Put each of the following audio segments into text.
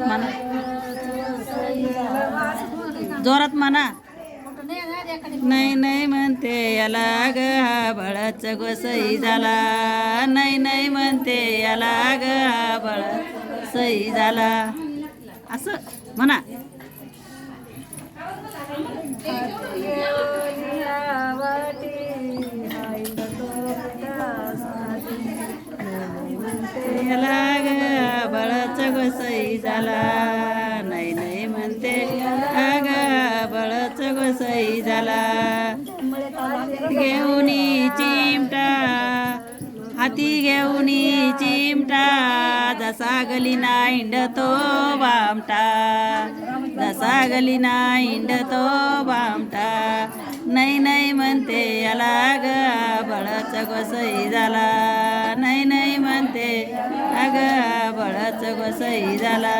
जोरात म्हणा जोरात म्हणा नाही नाही म्हणते याला ग हा बळाच गोसई झाला. नाही नाही म्हणते याला ग हा बळा सई झाला. असं म्हणा. झाला नाही नाही म्हणते. अग बळच गोसई झाला. घेऊनी चिमटा. हाती घेऊनी चिमटा. जसा गलीना इंडतो बामटा. जसा गलीना इंडतो बामटा. नाही नाही म्हणते याला ग बळच गोसई झाला. नाही नाही म्हणते अग बळाच गोसई झाला.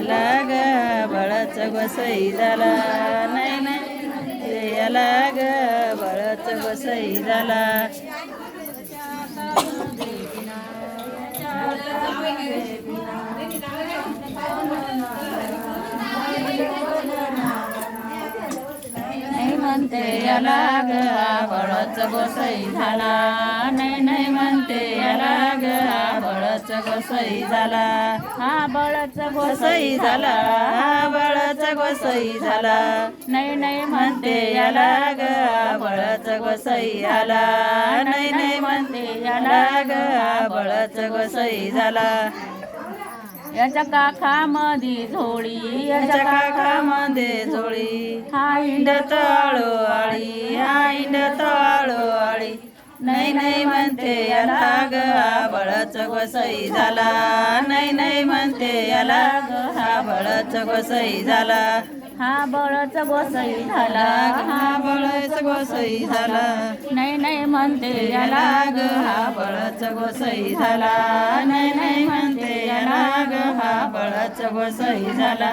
लाग बळच बळाच गोसई झाला. नाही नाही. याला ग बळाच गोसई झाला. म्हणते याला ग बळच गोसई झाला. नाही नाही म्हणते याला ग बळच गोसई झाला. हा बळच गोसई झाला बळच गोसई झाला. नाही नाही म्हणते याला ग बळच गोसई आला नाही नाही म्हणते याला ग बळच गोसई झाला. याच्या काखामध्ये झोळी याच्या काखामध्ये झोळी. हा इंडत आळो आळी हा इंडत आळो आळी नाही नाही म्हणते याला ग हा बळच गोसई झाला. नाही नाही म्हणते याला ग हा बळच गोसई झाला. हा बळच गोसई झाला. हा गोसई झाला. नाही नाही म्हणते याला ग हा बळच गोसई झाला. नाही नाही म्हणते याला ग हा बळच गोसई झाला.